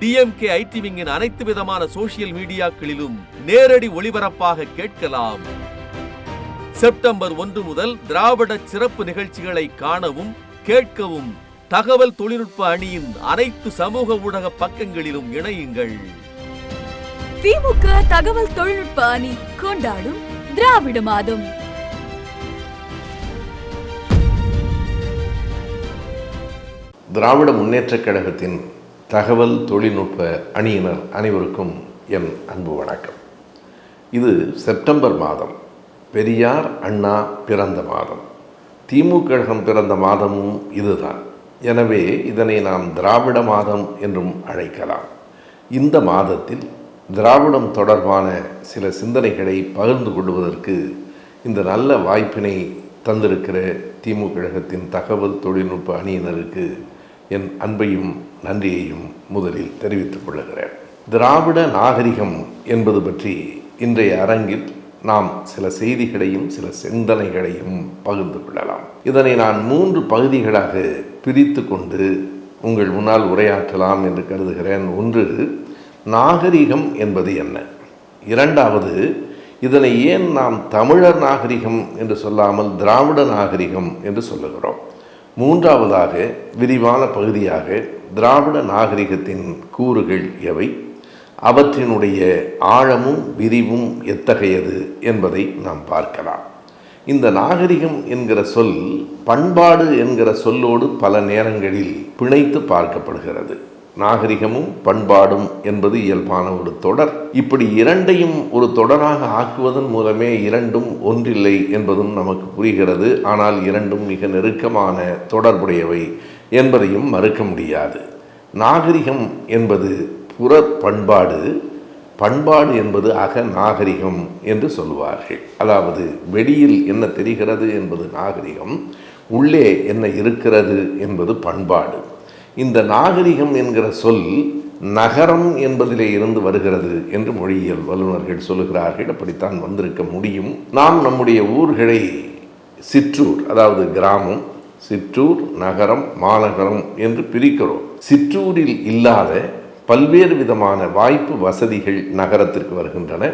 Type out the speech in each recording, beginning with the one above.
DMK ID விங்கின் அனைத்து விதமான சோசியல் மீடியாக்களிலும் நேரடி ஒளிபரப்பாக கேட்கலாம். செப்டம்பர் ஒன்று முதல் திராவிட சிறப்பு நிகழ்ச்சிகளை காணவும் கேட்கவும் தகவல் தொழில்நுட்ப அணியின் அனைத்து சமூக ஊடக பக்கங்களிலும் இணையுங்கள். திமுக தகவல் தொழில்நுட்ப அணி கொண்டாடும் திராவிட மாதம். திராவிட முன்னேற்றக் கழகத்தின் தகவல் தொழில்நுட்ப அணியினர் அனைவருக்கும் என் அன்பு வணக்கம். இது செப்டம்பர் மாதம். பெரியார் அண்ணா பிறந்த மாதம். திமுக கழகம் பிறந்த மாதமும் இதுதான். எனவே இதனை நாம் திராவிட மாதம் என்றும் அழைக்கலாம். இந்த மாதத்தில் திராவிடம் தொடர்பான சில சிந்தனைகளை பகிர்ந்து கொள்வதற்கு இந்த நல்ல வாய்ப்பினை தந்திருக்கிற திமுக கழகத்தின் தகவல் தொழில்நுட்ப அணியினருக்கு என் அன்பையும் நன்றியையும் முதலில் தெரிவித்துக் கொள்ளுகிறேன். திராவிட நாகரிகம் என்பது பற்றி இன்றைய அரங்கில் நாம் சில செய்திகளையும் சில சிந்தனைகளையும் பகிர்ந்து கொள்ளலாம். இதனை நான் மூன்று பகுதிகளாக பிரித்து கொண்டு உங்கள் முன்னால் உரையாற்றலாம் என்று கருதுகிறேன். ஒன்று நாகரிகம் என்பது என்ன? இரண்டாவது இதனை ஏன் நாம் தமிழர் நாகரிகம் என்று சொல்லாமல் திராவிட நாகரிகம் என்று சொல்லுகிறோம்? மூன்றாவதாக விரிவான பகுதியாக திராவிட நாகரிகத்தின் கூறுகள் எவை? அவற்றினுடைய ஆழமும் விரிவும் எத்தகையது என்பதை நாம் பார்க்கலாம். இந்த நாகரிகம் என்கிற சொல் பண்பாடு என்கிற சொல்லோடு பல நேரங்களில் பிணைத்து பார்க்கப்படுகிறது. நாகரிகமும் பண்பாடும் என்பது இயல்பான ஒரு தொடர். இப்படி இரண்டையும் ஒரு தொடராக ஆக்குவதன் மூலமே இரண்டும் ஒன்றில்லை என்பதும் நமக்கு புரிகிறது. ஆனால் இரண்டும் மிக நெருக்கமான தொடர்புடையவை என்பதையும் மறுக்க முடியாது. நாகரிகம் என்பது புற பண்பாடு. பண்பாடு என்பது அக நாகரிகம் என்று சொல்வார்கள் அதாவது வெளியில் என்ன தெரிகிறது என்பது நாகரிகம் உள்ளே என்ன இருக்கிறது என்பது பண்பாடு. இந்த நாகரிகம் என்கிற சொல் நகரம் என்பதிலே இருந்து வருகிறது என்று மொழியியல் வல்லுநர்கள் சொல்லுகிறார்கள். அப்படித்தான் வந்திருக்க முடியும். நாம் நம்முடைய ஊர்களை சிற்றூர் அதாவது கிராமம் சிற்றூர் நகரம் மாநகரம் என்று பிரிக்கிறோம். சிற்றூரில் இல்லாத பல்வேறு விதமான வாய்ப்பு வசதிகள் நகரத்திற்கு வருகின்றன.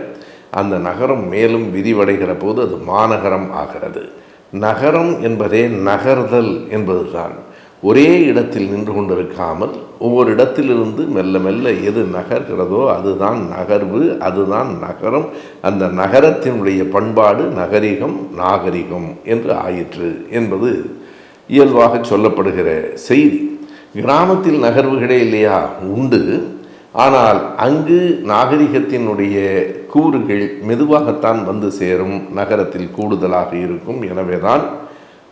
அந்த நகரம் மேலும் விரிவடைகிற போது அது மாநகரம் ஆகிறது. நகரம் என்பதே நகர்தல் என்பதுதான். ஒரே இடத்தில் நின்று கொண்டிருக்காமல் ஒவ்வொரு இடத்திலிருந்து மெல்ல மெல்ல எது நகர்கிறதோ அதுதான் நகர்வு அதுதான் நகரம். அந்த நகரத்தினுடைய பண்பாடு நகரிகம் நாகரிகம் என்று ஆயிற்று என்பது இயல்பாக சொல்லப்படுகிற செய்தி. கிராமத்தில் நகர்வுகளே இல்லையா? உண்டு. ஆனால் அங்கு நாகரிகத்தினுடைய கூறுகள் மெதுவாகத்தான் வந்து சேரும் நகரத்தில் கூடுதலாக இருக்கும். எனவேதான்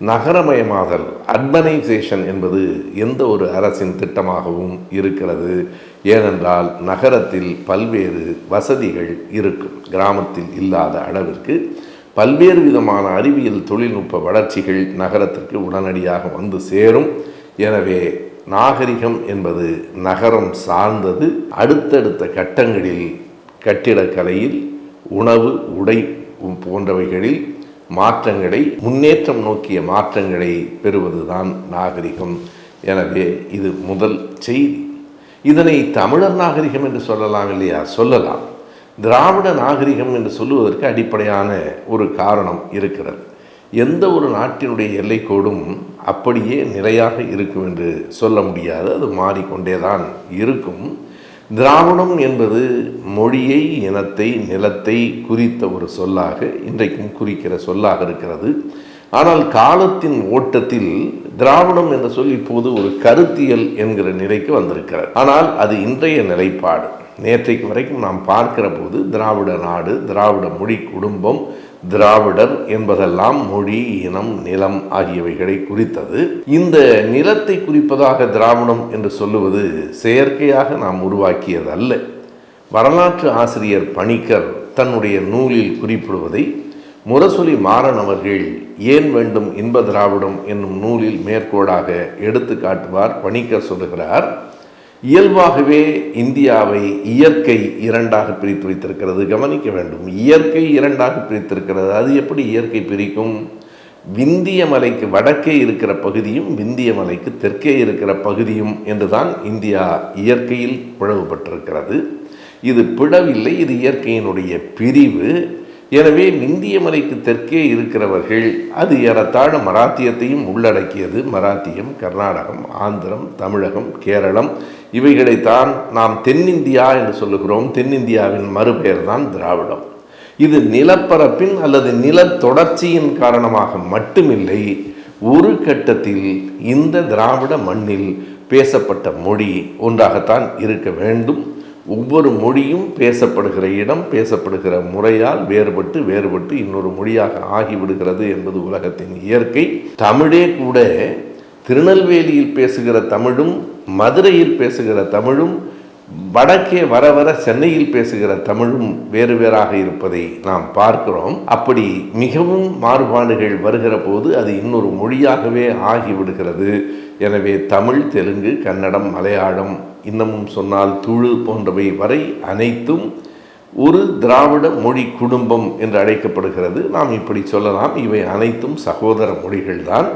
நகரமயமாதல் அர்பனைசேஷன் என்பது எந்த ஒரு அரசின் திட்டமாகவும் இருக்கிறது. ஏனென்றால் நகரத்தில் பல்வேறு வசதிகள் இருக்கும். கிராமத்தில் இல்லாத அளவிற்கு பல்வேறு விதமான அறிவியல் தொழில்நுட்ப வளர்ச்சிகள் நகரத்திற்கு உடனடியாக வந்து சேரும். எனவே நாகரிகம் என்பது நகரம் சார்ந்தது. அடுத்தடுத்த கட்டங்களில் கட்டிடக்கலையில் உணவு உடை போன்றவைகளில் மாற்றங்களை முன்னேற்றம் நோக்கிய மாற்றங்களை பெறுவதுதான் நாகரிகம். எனவே இது முதல் செய்தி. இதனை தமிழர் நாகரிகம் என்று சொல்லலாம் இல்லையா? சொல்லலாம். திராவிட நாகரிகம் என்று சொல்லுவதற்கு அடிப்படையான ஒரு காரணம் இருக்கிறது. எந்த ஒரு நாட்டினுடைய எல்லைக்கோடும் அப்படியே நிலையாக இருக்கும் என்று சொல்ல முடியாது. அது மாறிக்கொண்டே தான் இருக்கும். திராவிடம் என்பது மொழியை இனத்தை நிலத்தை குறித்த ஒரு சொல்லாக இன்றைக்கும் குறிக்கிற சொல்லாக இருக்கிறது. ஆனால் காலத்தின் ஓட்டத்தில் திராவிடம் என்ற சொல் இப்போது ஒரு கருத்தியல் என்கிற நிலைக்கு வந்திருக்கிறது. ஆனால் அது இன்றைய நிலைப்பாடு. நேற்றைக்கு வரைக்கும் நாம் பார்க்கிற போது திராவிட நாடு திராவிட மொழி குடும்பம் திராவிடர் என்பதெல்லாம் மொழி இனம் நிலம் ஆகியவைகளை குறித்தது. இந்த நிலத்தை குறிப்பதாக திராவிடம் என்று சொல்லுவது செயற்கையாக நாம் உருவாக்கியதல்ல. வரலாற்று ஆசிரியர் பணிக்கர் தன்னுடைய நூலில் குறிப்பிடுவதை முரசொலி மாறன் அவர்கள் ஏன் வேண்டும் இன்ப திராவிடம் என்னும் நூலில் மேற்கோளாக எடுத்து காட்டுவார் பணிக்கர் சொல்லுகிறார். இயல்பாகவே இந்தியாவை இயற்கை இரண்டாக பிரித்து வைத்திருக்கிறது. கவனிக்க வேண்டும். இயற்கை இரண்டாக பிரித்திருக்கிறது. அது எப்படி இயற்கை பிரிக்கும்? விந்திய மலைக்கு வடக்கே இருக்கிற பகுதியும் விந்திய மலைக்கு தெற்கே இருக்கிற பகுதியும் என்றுதான் இந்தியா இயற்கையில் பிளவுபட்டிருக்கிறது. இது பிளவில்லை. இது இயற்கையினுடைய பிரிவு. எனவே விந்திய மலைக்கு தெற்கே இருக்கிறவர்கள் அது ஏறத்தாழ மராத்தியத்தையும் உள்ளடக்கியது. மராத்தியம் கர்நாடகம் ஆந்திரம் தமிழகம் கேரளம் இவைகளைத்தான் நாம் தென்னிந்தியா என்று சொல்லுகிறோம். தென்னிந்தியாவின் மறுபெயர் தான் திராவிடம். இது நிலப்பரப்பின் அல்லது நில தொடர்ச்சியின் காரணமாக மட்டுமில்லை ஒரு கட்டத்தில் இந்த திராவிட மண்ணில் பேசப்பட்ட மொழி ஒன்றாகத்தான் இருக்க வேண்டும். ஒவ்வொரு மொழியும் பேசப்படுகிற இடம் பேசப்படுகிற முறையால் வேறுபட்டு வேறுபட்டு இன்னொரு மொழியாக ஆகிவிடுகிறது என்பது உலகத்தின் இயற்கை. தமிழே கூட திருநெல்வேலியில் பேசுகிற தமிழும் மதுரையில் பேசுகிற தமிழும் வடக்கே வர வர சென்னையில் பேசுகிற தமிழும் வேறு வேறாக இருப்பதை நாம் பார்க்கிறோம். அப்படி மிகவும் மாறுபாடுகள் வருகிற போது அது இன்னொரு மொழியாகவே ஆகிவிடுகிறது. எனவே தமிழ் தெலுங்கு கன்னடம் மலையாளம் இன்னமும் சொன்னால் துழு போன்றவை வரை அனைத்தும் ஒரு திராவிட மொழி குடும்பம் என்று அழைக்கப்படுகிறது. நாம் இப்படி சொல்லலாம். இவை அனைத்தும் சகோதர மொழிகள்தான்.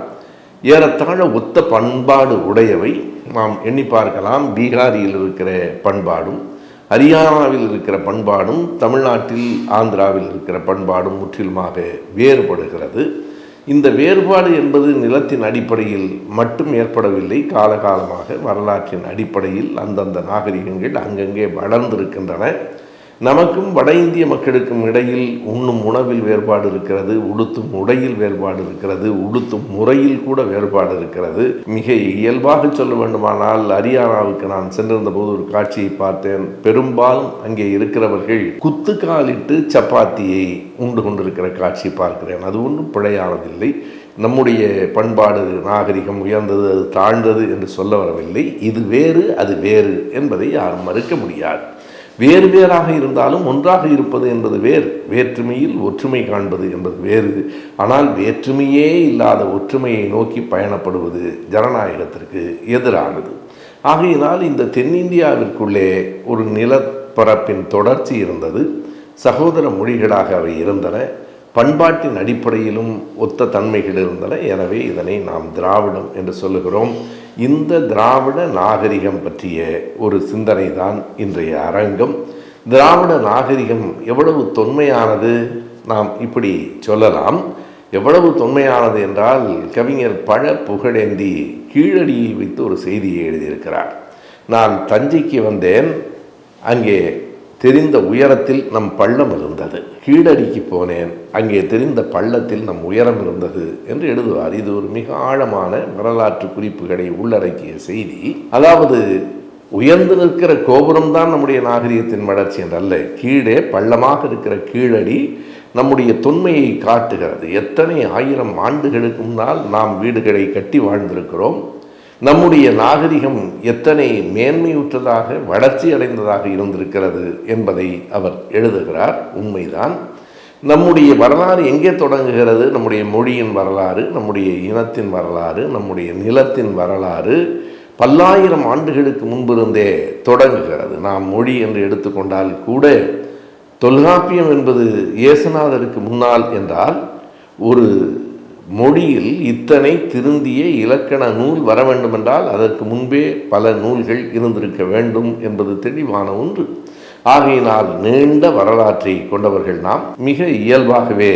ஏறத்தாழ ஒத்த பண்பாடு உடையவை. நாம் எண்ணி பார்க்கலாம் பீகாரியில் இருக்கிற பண்பாடும் ஹரியானாவில் இருக்கிற பண்பாடும் தமிழ்நாட்டில் ஆந்திராவில் இருக்கிற பண்பாடும் முற்றிலுமாக வேறுபடுகிறது. இந்த வேறுபாடு என்பது நிலத்தின் அடிப்படையில் மட்டும் ஏற்படவில்லை காலகாலமாக வரலாற்றின் அடிப்படையில் அந்தந்த நாகரிகங்கள் அங்கங்கே வளர்ந்திருக்கின்றன. நமக்கும் வட இந்திய மக்களுக்கும் இடையில் உண்ணும் உணவில் வேறுபாடு இருக்கிறது உடுத்தும் உடையில் வேறுபாடு இருக்கிறது உடுத்தும் முறையில் கூட வேறுபாடு இருக்கிறது. மிக இயல்பாக சொல்ல வேண்டுமானால் ஹரியானாவுக்கு நான் சென்றிருந்த போது ஒரு காட்சியை பார்த்தேன். பெரும்பாலும் அங்கே இருக்கிறவர்கள் குத்துக்காலிட்டு சப்பாத்தியை உண்டு கொண்டிருக்கிற காட்சி பார்க்கிறேன். அது ஒன்றும் பிழையானதில்லை. நம்முடைய பண்பாடு நாகரிகம் உயர்ந்தது அது தாழ்ந்தது என்று சொல்ல வரவில்லை. இது வேறு அது வேறு என்பதை யாரும் மறுக்க முடியாது. வேறு வேறாக இருந்தாலும் ஒன்றாக இருப்பது என்பது வேறு. வேற்றுமையில் ஒற்றுமை காண்பது என்பது வேறு. ஆனால் வேற்றுமையே இல்லாத ஒற்றுமையை நோக்கி பயணப்படுவது ஜனநாயகத்திற்கு எதிரானது. ஆகையினால் இந்த தென்னிந்தியாவிற்குள்ளே ஒரு நிலப்பரப்பின் தொடர்ச்சி இருந்தது. சகோதர மொழிகளாக அவை இருந்தன. பண்பாட்டின் அடிப்படையிலும் ஒத்த தன்மைகள் இருந்தன. எனவே இதனை நாம் திராவிடம் என்று சொல்லுகிறோம். இந்த திராவிட நாகரிகம் பற்றிய ஒரு சிந்தனை தான் இன்றைய அரங்கம். திராவிட நாகரிகம் எவ்வளவு தொன்மையானது நாம் இப்படி சொல்லலாம். எவ்வளவு தொன்மையானது என்றால் கவிஞர் பழ புகழேந்தி கீழடியை வைத்து ஒரு செய்தியை எழுதியிருக்கிறார். நான் தஞ்சைக்கு வந்தேன். அங்கே தெரிந்த உயரத்தில் நம் பள்ளம் இருந்தது. கீழடிக்கு போனேன். அங்கே தெரிந்த பள்ளத்தில் நம் உயரம் இருந்தது என்று எழுதுவார். இது ஒரு மிக ஆழமான வரலாற்று குறிப்புகளை உள்ளடக்கிய செய்தி. அதாவது உயர்ந்து நிற்கிற கோபுரம் தான் நம்முடைய நாகரிகத்தின் வளர்ச்சி என்றல்ல. கீழே பள்ளமாக இருக்கிற கீழடி நம்முடைய தொன்மையை காட்டுகிறது. எத்தனை ஆயிரம் ஆண்டுகளுக்கு முன்னால் நாம் வீடுகளை கட்டி வாழ்ந்திருக்கிறோம்? நம்முடைய நாகரிகம் எத்தனை மேன்மையுற்றதாக வளர்ச்சி அடைந்ததாக இருந்திருக்கிறது என்பதை அவர் எழுதுகிறார். உண்மைதான். நம்முடைய வரலாறு எங்கே தொடங்குகிறது? நம்முடைய மொழியின் வரலாறு நம்முடைய இனத்தின் வரலாறு நம்முடைய நிலத்தின் வரலாறு பல்லாயிரம் ஆண்டுகளுக்கு முன்பிருந்தே தொடங்குகிறது. நாம் மொழி என்று எடுத்துக்கொண்டால் கூட தொல்காப்பியம் என்பது இயேசுநாதருக்கு முன்னால் என்றால் ஒரு மொழியில் இத்தனை திருந்திய இலக்கண நூல் வர வேண்டுமென்றால் அதற்கு முன்பே பல நூல்கள் இருந்திருக்க வேண்டும் என்பது தெளிவான ஒன்று. ஆகையினால் நீண்ட வரலாற்றை கொண்டவர்கள் நாம் மிக இயல்பாகவே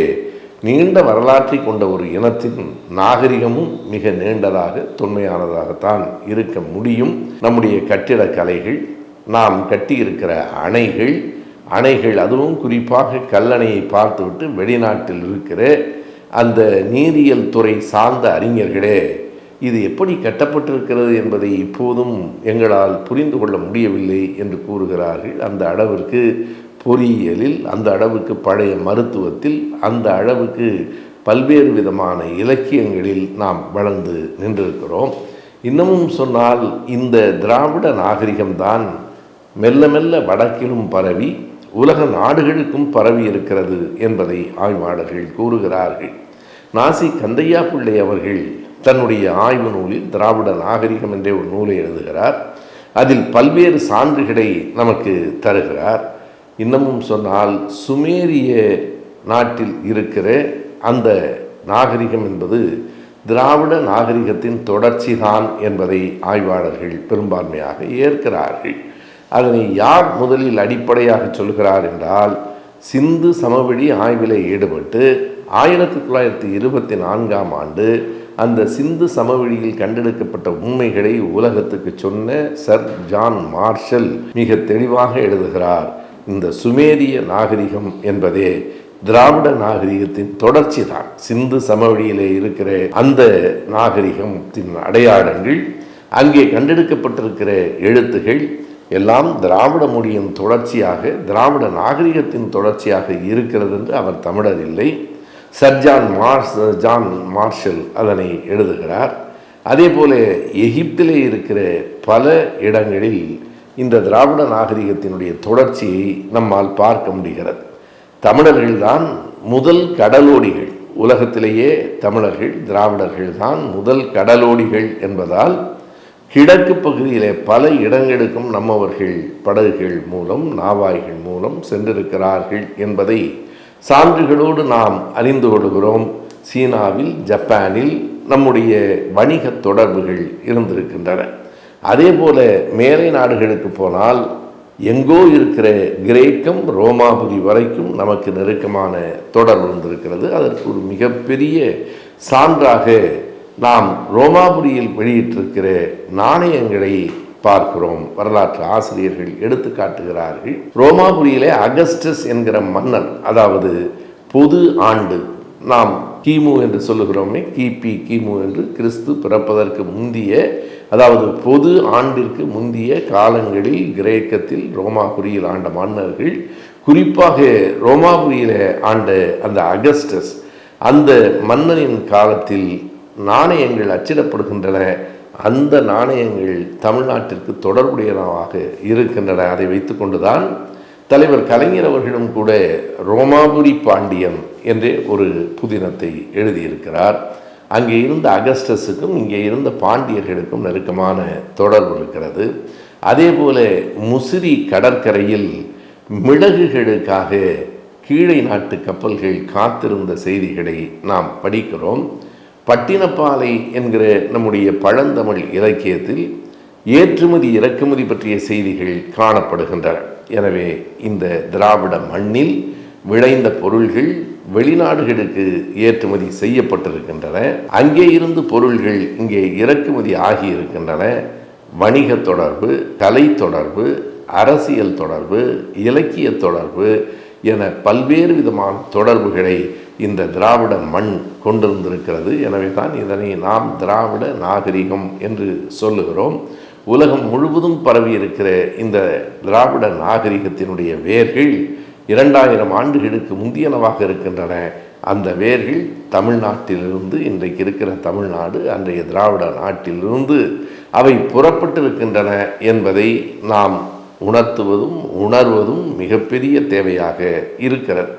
நீண்ட வரலாற்றை கொண்ட ஒரு இனத்தின் நாகரிகமும் மிக நீண்டதாக தொன்மையானதாகத்தான் இருக்க முடியும். நம்முடைய கட்டிடக்கலைகள் நாம் கட்டியிருக்கிற அணைகள் அணைகள் அதுவும் குறிப்பாக கல்லணையை பார்த்துவிட்டு வெளிநாட்டில் இருக்கிற அந்த நீரியல் துறை சார்ந்த அறிஞர்களே இது எப்படி கட்டப்பட்டிருக்கிறது என்பதை இப்போதும் எங்களால் புரிந்து கொள்ள முடியவில்லை என்று கூறுகிறார்கள். அந்த அளவிற்கு பொறியியலில் அந்த அளவுக்கு பழைய மருத்துவத்தில் அந்த அளவுக்கு பல்வேறு விதமான இலக்கியங்களில் நாம் வளர்ந்து நின்றிருக்கிறோம். இன்னமும் சொன்னால் இந்த திராவிட நாகரிகம்தான் மெல்ல மெல்ல வடக்கிலும் பரவி உலக நாடுகளுக்கும் பரவி இருக்கிறது என்பதை ஆய்வாளர்கள் கூறுகிறார்கள். நாசி கந்தையா பிள்ளை அவர்கள் தன்னுடைய ஆய்வு நூலில் திராவிட நாகரிகம் என்ற ஒரு நூலை எழுதுகிறார். அதில் பல்வேறு சான்றுகளை நமக்கு தருகிறார். இன்னமும் சொன்னால் சுமேரிய நாட்டில் இருக்கிற அந்த நாகரிகம் என்பது திராவிட நாகரிகத்தின் தொடர்ச்சிதான் என்பதை ஆய்வாளர்கள் பெரும்பான்மையாக ஏற்கிறார்கள். அதனை யார் முதலில் அடிப்படையாக சொல்கிறார் என்றால் சிந்து சமவெளி ஆய்வில் ஈடுபட்டு ஆயிரத்தி தொள்ளாயிரத்தி இருபத்தி நான்காம் ஆண்டு அந்த சிந்து சமவெளியில் கண்டெடுக்கப்பட்ட உண்மைகளை உலகத்துக்கு சொன்ன சர் ஜான் மார்ஷல் மிக தெளிவாக எழுதுகிறார். இந்த சுமேரிய நாகரிகம் என்பதே திராவிட நாகரிகத்தின் தொடர்ச்சி தான். சிந்து சமவெளியிலே இருக்கிற அந்த நாகரிகத்தின் அடையாளங்கள் அங்கே கண்டெடுக்கப்பட்டிருக்கிற எழுத்துகள் எல்லாம் திராவிட மொழியின் தொடர்ச்சியாக திராவிட நாகரிகத்தின் தொடர்ச்சியாக இருக்கிறது என்று அவர் தமிழர் இல்லை. Sir John Mars John Marshall அதனை எழுதுகிறார். அதே போல எகிப்திலே இருக்கிற பல இடங்களில் இந்த திராவிட நாகரிகத்தினுடைய தொடர்ச்சியை நம்மால் பார்க்க முடிகிறது. தமிழர்கள்தான் முதல் கடலோடிகள். உலகத்திலேயே தமிழர்கள் திராவிடர்கள் தான் முதல் கடலோடிகள் என்பதால் கிழக்கு பகுதியிலே பல இடங்களுக்கும் நம்மவர்கள் படகுகள் மூலம் நாவாய்கள் மூலம் சென்றிருக்கிறார்கள் என்பதை சான்றுகளோடு நாம் அறிந்து கொள்கிறோம். சீனாவில் ஜப்பானில் நம்முடைய வணிக தொடர்புகள் இருந்திருக்கின்றன. அதே போல மேலை நாடுகளுக்கு போனால் எங்கோ இருக்கிற கிரேக்கம் ரோமாபுரி வரைக்கும் நமக்கு நெருக்கமான தொடர்பு இருந்திருக்கிறது. அதற்கு ஒரு மிகப்பெரிய சான்றாக நாம் ரோமாபுரியில் வெளியிட்டிருக்கிற நாணயங்களை பார்க்கிறோம். வரலாற்று ஆசிரியர்கள் எடுத்து காட்டுகிறார்கள். ரோமாபுரியிலே அகஸ்டஸ் என்கிற மன்னன் அதாவது பொது ஆண்டு நாம் கிமு என்று சொல்லுகிறோமே கிபி கிமு என்று கிறிஸ்து பிறப்பதற்கு முந்திய அதாவது பொது ஆண்டிற்கு முந்திய காலங்களில் கிரேக்கத்தில் ரோமாபுரியில் ஆண்ட மன்னர்கள் குறிப்பாக ரோமாபுரியில் ஆண்ட அந்த அகஸ்டஸ் அந்த மன்னனின் காலத்தில் நாணயங்கள் அச்சிடப்படுகின்றன. அந்த நாணயங்கள் தமிழ்நாட்டிற்கு தொடர்புடையனவாக இருக்கின்றன. அதை வைத்துக்கொண்டுதான் தலைவர் கலைஞர் அவர்களும் கூட ரோமாபுரி பாண்டியன் என்றே ஒரு புதினத்தை எழுதியிருக்கிறார். அங்கே இருந்த அகஸ்டஸுக்கும் இங்கே இருந்த பாண்டியர்களுக்கும் நெருக்கமான தொடர்பு இருக்கிறது. அதே போல முசிறி கடற்கரையில் மிளகுகளுக்காக கீழை நாட்டு கப்பல்கள் காத்திருந்த செய்திகளை நாம் படிக்கிறோம். பட்டினப்பாலை என்கிற நம்முடைய பழந்தமிழ் இலக்கியத்தில் ஏற்றுமதி இறக்குமதி பற்றிய செய்திகள் காணப்படுகின்றன. எனவே இந்த திராவிட மண்ணில் விளைந்த பொருள்கள் வெளிநாடுகளுக்கு ஏற்றுமதி செய்யப்பட்டிருக்கின்றன. அங்கே இருந்து பொருள்கள் இங்கே இறக்குமதி ஆகியிருக்கின்றன. வணிக தொடர்பு கலை தொடர்பு அரசியல் தொடர்பு இலக்கிய தொடர்பு என பல்வேறு விதமான தொடர்புகளை இந்த திராவிட மண் கொண்டிருந்திருக்கிறது. எனவே தான் இதனை நாம் திராவிட நாகரிகம் என்று சொல்லுகிறோம். உலகம் முழுவதும் பரவி இருக்கிற இந்த திராவிட நாகரிகத்தினுடைய வேர்கள் இரண்டாயிரம் ஆண்டுகளுக்கு முந்தியனவாக இருக்கின்றன. அந்த வேர்கள் தமிழ்நாட்டிலிருந்து இன்றைக்கு இருக்கிற தமிழ்நாடு அன்றைய திராவிட நாட்டிலிருந்து அவை புறப்பட்டிருக்கின்றன என்பதை நாம் உணர்த்துவதும் உணர்வதும் மிகப்பெரிய தேவையாக இருக்கிறது.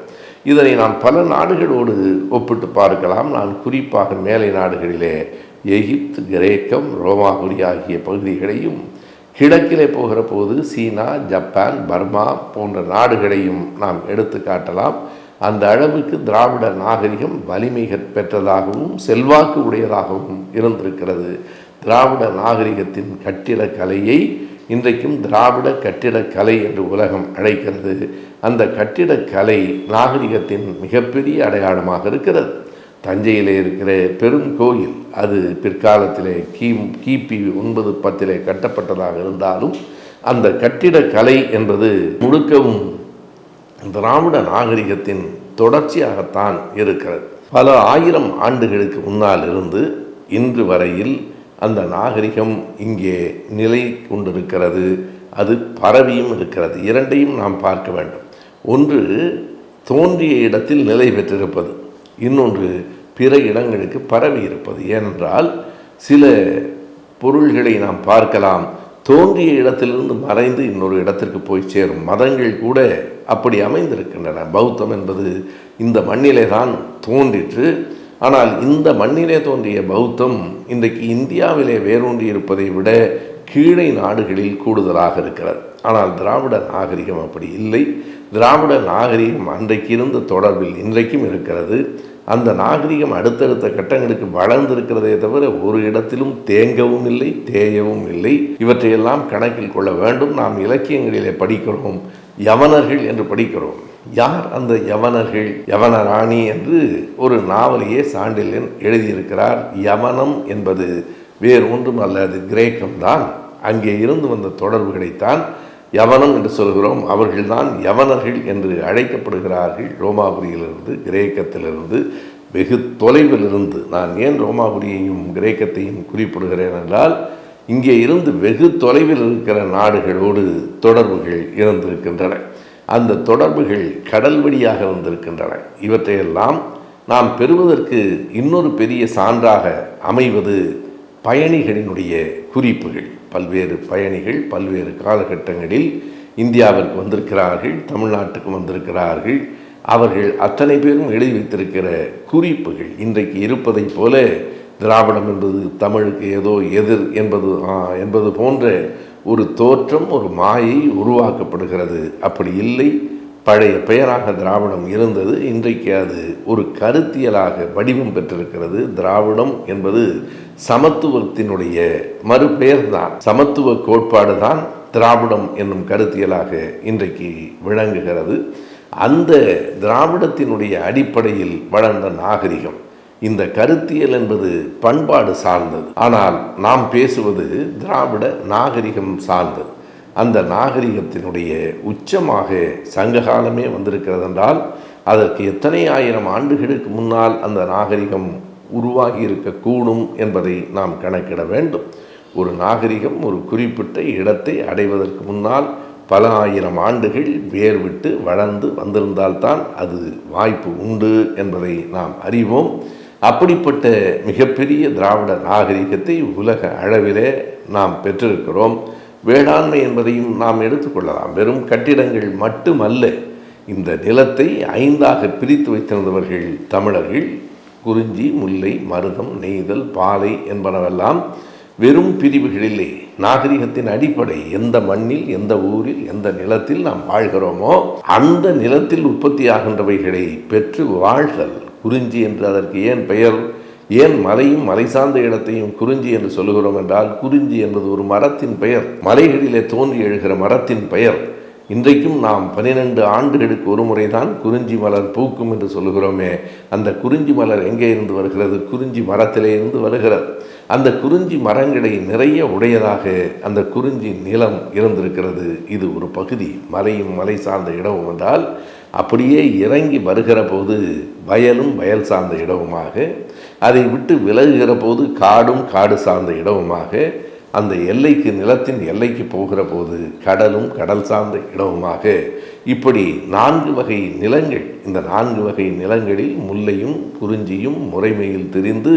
இதனை நாம் பல நாடுகளோடு ஒப்பிட்டு பார்க்கலாம். நான் குறிப்பாக மேலை நாடுகளிலே எகிப்து கிரேக்கம் ரோமாபுரி ஆகிய பகுதிகளையும் கிழக்கிலே போகிற போது சீனா ஜப்பான் பர்மா போன்ற நாடுகளையும் நாம் எடுத்து காட்டலாம். அந்த அளவுக்கு திராவிட நாகரிகம் வலிமை பெற்றதாகவும் செல்வாக்கு உடையதாகவும் இருந்திருக்கிறது. திராவிட நாகரிகத்தின் கட்டிடக்கலையை இன்றைக்கும் திராவிட கட்டிடக்கலை என்று உலகம் அழைக்கிறது. அந்த கட்டிடக்கலை நாகரிகத்தின் மிகப்பெரிய அடையாளமாக இருக்கிறது. தஞ்சையிலே இருக்கிற பெரும் கோயில் அது பிற்காலத்திலே கீ கிபி ஒன்பது பத்திலே கட்டப்பட்டதாக இருந்தாலும் அந்த கட்டிடக்கலை என்பது முழுக்கவும் திராவிட நாகரிகத்தின் தொடர்ச்சியாகத்தான் இருக்கிறது. பல ஆயிரம் ஆண்டுகளுக்கு முன்னால் இருந்து இன்று வரையில் அந்த நாகரிகம் இங்கே நிலை கொண்டிருக்கிறது. அது பரவியும் இருக்கிறது. இரண்டையும் நாம் பார்க்க வேண்டும். ஒன்று தோன்றிய இடத்தில் நிலை பெற்றிருப்பது. இன்னொன்று பிற இடங்களுக்கு பரவி இருப்பது ஏனென்றால் சில பொருள்களை நாம் பார்க்கலாம். தோன்றிய இடத்திலிருந்து மறைந்து இன்னொரு இடத்திற்கு போய் சேரும் மதங்கள் கூட அப்படி அமைந்திருக்கின்றன. பௌத்தம் என்பது இந்த மண்ணிலே தான் தோன்றிற்று. ஆனால் இந்த மண்ணிலே தோன்றிய பௌத்தம் இன்றைக்கு இந்தியாவிலே வேரூன்றி இருப்பதை விட கீழே நாடுகளில் கூடுதலாக இருக்கிறது. ஆனால் திராவிட நாகரிகம் அப்படி இல்லை. திராவிட நாகரிகம் அன்றைக்கு இருந்த தொடர்பில் இன்றைக்கும் இருக்கிறது. அந்த நாகரிகம் அடுத்தடுத்த கட்டங்களுக்கு வளர்ந்திருக்கிறதே தவிர ஒரு இடத்திலும் தேங்கவும் இல்லை தேயவும் இல்லை. இவற்றையெல்லாம் கணக்கில் கொள்ள வேண்டும். நாம் இலக்கியங்களிலே படிக்கிறோம் யவனர்கள் என்று படிக்கிறோம். யார் அந்த யவனர்கள்? யவன ராணி என்று ஒரு நாவலையே சாண்டில்யன் எழுதியிருக்கிறார். யவனம் என்பது வேறு ஒன்றும் அல்ல அது கிரேக்கம்தான் அங்கே இருந்து வந்த தொடர்புகளைத்தான் யவனம் என்று சொல்கிறோம். அவர்கள்தான் யவனர்கள் என்று அழைக்கப்படுகிறார்கள். ரோமாபுரியிலிருந்து கிரேக்கத்திலிருந்து வெகு தொலைவில் இருந்து நான் ஏன் ரோமாபுரியையும் கிரேக்கத்தையும் குறிப்பிடுகிறேன் என்றால் இங்கே இருந்து வெகு தொலைவில் இருக்கிற நாடுகளோடு தொடர்புகள் இருந்திருக்கின்றன. அந்த தொடர்புகள் கடல் வழியாக வந்திருக்கின்றன. இவற்றையெல்லாம் நாம் பெறுவதற்கு இன்னொரு பெரிய சான்றாக அமைவது பயணிகளினுடைய குறிப்புகள். பல்வேறு பயணிகள் பல்வேறு காலகட்டங்களில் இந்தியாவிற்கு வந்திருக்கிறார்கள் தமிழ்நாட்டுக்கு வந்திருக்கிறார்கள். அவர்கள் அத்தனை பேரும் எழுதி வைத்திருக்கிற குறிப்புகள். இன்றைக்கு இருப்பதைப் போல திராவிடம் என்பது தமிழுக்கு ஏதோ எதிர் என்பது என்பது போன்ற ஒரு தோற்றம் ஒரு மாயை உருவாக்கப்படுகிறது. அப்படி இல்லை. பழைய பெயராக திராவிடம் இருந்தது. இன்றைக்கு அது ஒரு கருத்தியலாக வடிவம் பெற்றிருக்கிறது. திராவிடம் என்பது சமத்துவத்தினுடைய மறுபெயர் தான் சமத்துவ கோட்பாடு தான் திராவிடம் என்னும் கருத்தியலாக இன்றைக்கு விளங்குகிறது. அந்த திராவிடத்தினுடைய அடிப்படையில் வளர்ந்த நாகரிகம் இந்த கருத்தியல் என்பது பண்பாடு சார்ந்தது. ஆனால் நாம் பேசுவது திராவிட நாகரிகம் சார்ந்தது. அந்த நாகரிகத்தினுடைய உச்சமாக சங்ககாலமே வந்திருக்கிறது என்றால் அதற்கு எத்தனை ஆயிரம் ஆண்டுகளுக்கு முன்னால் அந்த நாகரிகம் உருவாகி இருக்கக்கூடும் என்பதை நாம் கணக்கிட வேண்டும். ஒரு நாகரிகம் ஒரு குறிப்பிட்ட இடத்தை அடைவதற்கு முன்னால் பல ஆயிரம் ஆண்டுகள் வேர் விட்டு வளர்ந்து வந்திருந்தால்தான் அது வாய்ப்பு உண்டு என்பதை நாம் அறிவோம். அப்படிப்பட்ட மிகப்பெரிய திராவிட நாகரிகத்தை உலக அளவிலே நாம் பெற்றிருக்கிறோம். வேளாண்மை என்பதையும் நாம் எடுத்துக்கொள்ளலாம் வெறும் கட்டிடங்கள் மட்டுமல்ல இந்த நிலத்தை ஐந்தாக பிரித்து வைத்திருந்தவர்கள் தமிழர்கள் குறிஞ்சி முல்லை மருதம் நெய்தல் பாலை என்பனவெல்லாம் வெறும் பிரிவுகளிலே நாகரிகத்தின் அடிப்படை எந்த மண்ணில் எந்த ஊரில் எந்த நிலத்தில் நாம் வாழ்கிறோமோ அந்த நிலத்தில் உற்பத்தியாகின்றவைகளை பெற்று வாழ்தல் குறிஞ்சி என்று அதற்கு ஏன் பெயர்? ஏன் மலையும் மலை சார்ந்த இடத்தையும் குறிஞ்சி என்று சொல்லுகிறோம் என்றால் குறிஞ்சி என்பது ஒரு மரத்தின் பெயர். மலைகளிலே தோன்றி எழுகிற மரத்தின் பெயர். இன்றைக்கும் நாம் பன்னிரண்டு ஆண்டுகளுக்கு ஒரு முறைதான் குறிஞ்சி மலர் பூக்கும் என்று சொல்லுகிறோமே. அந்த குறிஞ்சி மலர் எங்கே இருந்து வருகிறது? குறிஞ்சி மரத்திலே இருந்து வருகிறது. அந்த குறிஞ்சி மரங்களை நிறைய உடையதாக அந்த குறிஞ்சி நிலம் இருந்திருக்கிறது. இது ஒரு பகுதி. மலையும் மலை சார்ந்த இடமும் என்றால் அப்படியே இறங்கி வருகிற போது வயலும் வயல் சார்ந்த இடமுமாக அதை விட்டு விலகுகிற போது காடும் காடு சார்ந்த இடவுமாக அந்த எல்லைக்கு நிலத்தின் எல்லைக்கு போகிற போது கடலும் கடல் சார்ந்த இடமுமாக இப்படி நான்கு வகை நிலங்கள் இந்த நான்கு வகை நிலங்களில் முல்லையும் குறிஞ்சியும் முறைமையில் தெரிந்து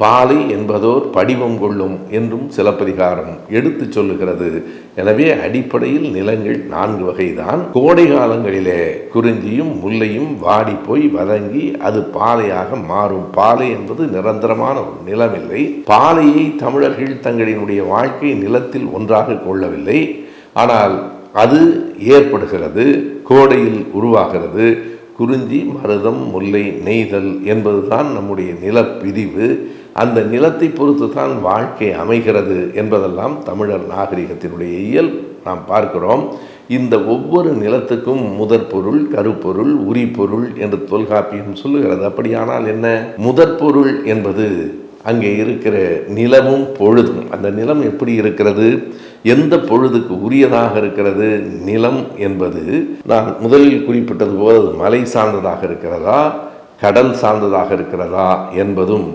பாலை என்பதோர் படிவம் கொள்ளும் என்றும் சிலப்பதிகாரம் எடுத்துச் சொல்லுகிறது. எனவே அடிப்படையில் நிலங்கள் நான்கு வகைதான். கோடை காலங்களிலே குறிஞ்சியும் முல்லையும் வாடி போய் வதங்கி அது பாலையாக மாறும். பாலை என்பது நிரந்தரமான ஒரு நிலமில்லை. பாலையை தமிழர்கள் தங்களினுடைய வாழ்க்கை நிலத்தில் ஒன்றாக கொள்ளவில்லை. ஆனால் அது ஏற்படுகிறது கோடையில் உருவாகிறது. குறிஞ்சி மருதம் முல்லை நெய்தல் என்பதுதான் நம்முடைய நிலப்பிரிவு. அந்த நிலத்தை பொறுத்து தான் வாழ்க்கை அமைகிறது என்பதெல்லாம் தமிழர் நாகரிகத்தினுடைய இயல் நாம் பார்க்கிறோம் இந்த ஒவ்வொரு நிலத்துக்கும் முதற் பொருள் கருப்பொருள் உரிப்பொருள் என்று தொல்காப்பியம் சொல்லுகிறது. அப்படியானால் என்ன? முதற் பொருள் என்பது அங்கே இருக்கிற நிலமும் பொழுதும். அந்த நிலம் எப்படி இருக்கிறது? எந்த பொழுதுக்கு உரியதாக இருக்கிறது? நிலம் என்பது நான் முதலில் குறிப்பிட்டது போல மலை சார்ந்ததாக இருக்கிறதா? கடல் சார்ந்ததாக இருக்கிறதா? என்பதும்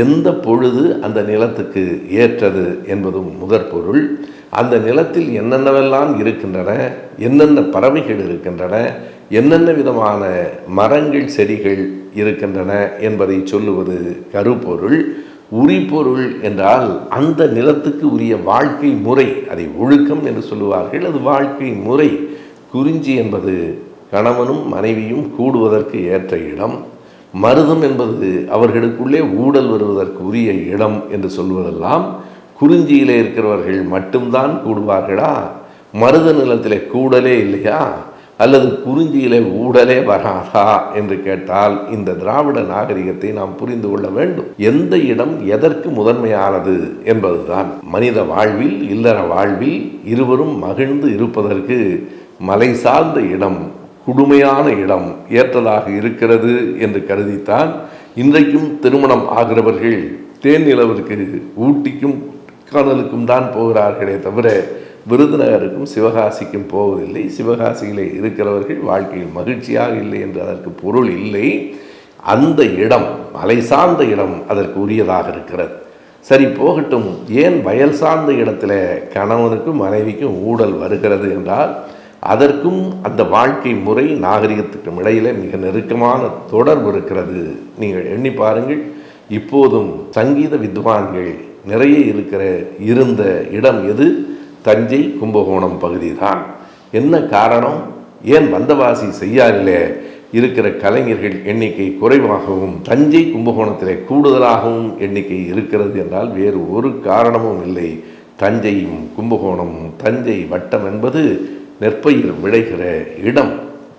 எந்த பொழுது அந்த நிலத்துக்கு ஏற்றது என்பதும் முதற் பொருள். அந்த நிலத்தில் என்னென்னவெல்லாம் இருக்கின்றன என்னென்ன பறவைகள் இருக்கின்றன என்னென்ன விதமான மரங்கள் செடிகள் இருக்கின்றன என்பதை சொல்லுவது கருப்பொருள். உரிபொருள் என்றால் அந்த நிலத்துக்கு உரிய வாழ்க்கை முறை அதை ஒழுக்கம் என்று சொல்லுவார்கள். அது வாழ்க்கை முறை குறிஞ்சி என்பது கணவனும் மனைவியும் கூடுவதற்கு ஏற்ற இடம். மருதம் என்பது அவர்களுக்குள்ளே ஊடல் வருவதற்கு உரிய இடம் என்று சொல்வதெல்லாம் குறிஞ்சியிலே இருக்கிறவர்கள் மட்டும்தான் கூடுவார்களா? மருத நிலத்திலே கூடலே இல்லையா? அல்லது குறிஞ்சியிலே ஊடலே வராதா? என்று கேட்டால் இந்த திராவிட நாகரிகத்தை நாம் புரிந்து கொள்ள வேண்டும். எந்த இடம் எதற்கு முதன்மையானது என்பதுதான். மனித வாழ்வில் இல்லற வாழ்வில் இருவரும் மகிழ்ந்து இருப்பதற்கு மலை சார்ந்த இடம் குடுமையான இடம் ஏற்றதாக இருக்கிறது என்று கருதித்தான். இன்றைக்கும் திருமணம் ஆகிறவர்கள் தேன் நிலவிற்கு ஊட்டிக்கும் காணலுக்கும் தான் போகிறார்களே தவிர விருதுநகருக்கும் சிவகாசிக்கும் போவதில்லை. சிவகாசியிலே இருக்கிறவர்கள் வாழ்க்கையில் மகிழ்ச்சியாக இல்லை என்று அதற்கு பொருள் இல்லை. அந்த இடம் மலை சார்ந்த இடம் அதற்கு உரியதாக இருக்கிறது. சரி போகட்டும். ஏன் வயல் சார்ந்த இடத்துல கணவனுக்கும் மனைவிக்கும் ஊடல் வருகிறது என்றால் அதற்கும் அந்த வாழ்க்கை முறை நாகரிகத்துக்கும் இடையில மிக நெருக்கமான தொடர்பு இருக்கிறது. நீங்கள் எண்ணி பாருங்கள் இப்போதும் சங்கீத வித்வான்கள் நிறைய இருக்கிற இருந்த இடம் எது? தஞ்சை கும்பகோணம் பகுதி தான் என்ன காரணம்? ஏன் வந்தவாசி செய்யாரில் இருக்கிற கலைஞர்கள் எண்ணிக்கை குறைவாகவும் தஞ்சை கும்பகோணத்திலே கூடுதலாகவும் எண்ணிக்கை இருக்கிறது என்றால் வேறு ஒரு காரணமும் இல்லை. தஞ்சையும் கும்பகோணமும் தஞ்சை வட்டம் என்பது நெற்பயிர் விளைகிற இடம்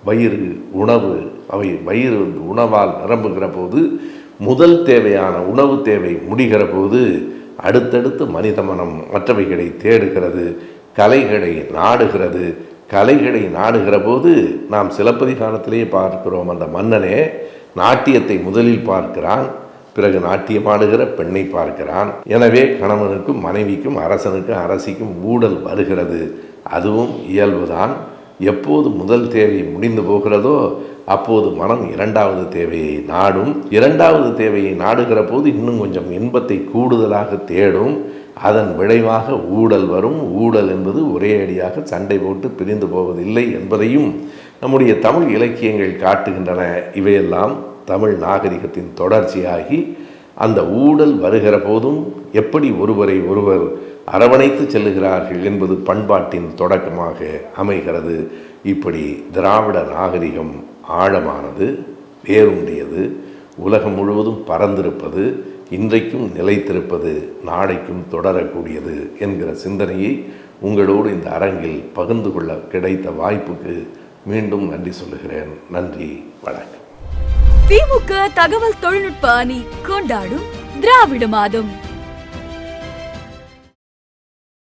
வயிறு உணவு அவை வயிறு உணவால் நிரம்புகிற போது முதல் தேவையான உணவு தேவை முடிகிற போது அடுத்தடுத்து மனித மனம் மற்றவைகளை தேடுகிறது கலைகளை நாடுகிறது. கலைகளை நாடுகிற போது நாம் சிலப்பதிகாரத்திலேயே பார்க்கிறோம் அந்த மன்னனே நாட்டியத்தை முதலில் பார்க்கிறான் பிறகு நாட்டியமாடுகிற பெண்ணை பார்க்கிறான். எனவே கணவனுக்கும் மனைவிக்கும் அரசனுக்கும் அரசிக்கும் ஊடல் வருகிறது. அதுவும் இயல்புதான். எப்போது முதல் தேவை முடிந்து போகிறதோ அப்போது மனம் இரண்டாவது தேவையை நாடும். இரண்டாவது தேவையை நாடுகிற போது இன்னும் கொஞ்சம் இன்பத்தை கூடுதலாக தேடும். அதன் விளைவாக ஊடல் வரும். ஊடல் என்பது ஒரே அடியாக சண்டை போட்டு பிரிந்து போவதில்லை என்பதையும் நம்முடைய தமிழ் இலக்கியங்கள் காட்டுகின்றன. இவையெல்லாம் தமிழ் நாகரிகத்தின் தொடர்ச்சியாகி அந்த ஊடல் வருகிற போதும் எப்படி ஒருவரை ஒருவர் அரவணைத்து செல்லுகிறார்கள் என்பது பண்பாட்டின் தொடக்கமாக அமைகிறது. இப்படி திராவிட நாகரிகம் ஆழமானது வேரூன்றியது உலகம் முழுவதும் பறந்திருப்பது இன்றைக்கும் நிலைத்திருப்பது நாளைக்கும் தொடரக்கூடியது என்கிற சிந்தனையை உங்களோடு இந்த அரங்கில் பகிர்ந்து கொள்ள கிடைத்த வாய்ப்புக்கு மீண்டும் நன்றி சொல்லுகிறேன். நன்றி வணக்கம். திமுக தகவல் தொழில்நுட்ப அணி கொண்டாடும் திராவிட மாதம்.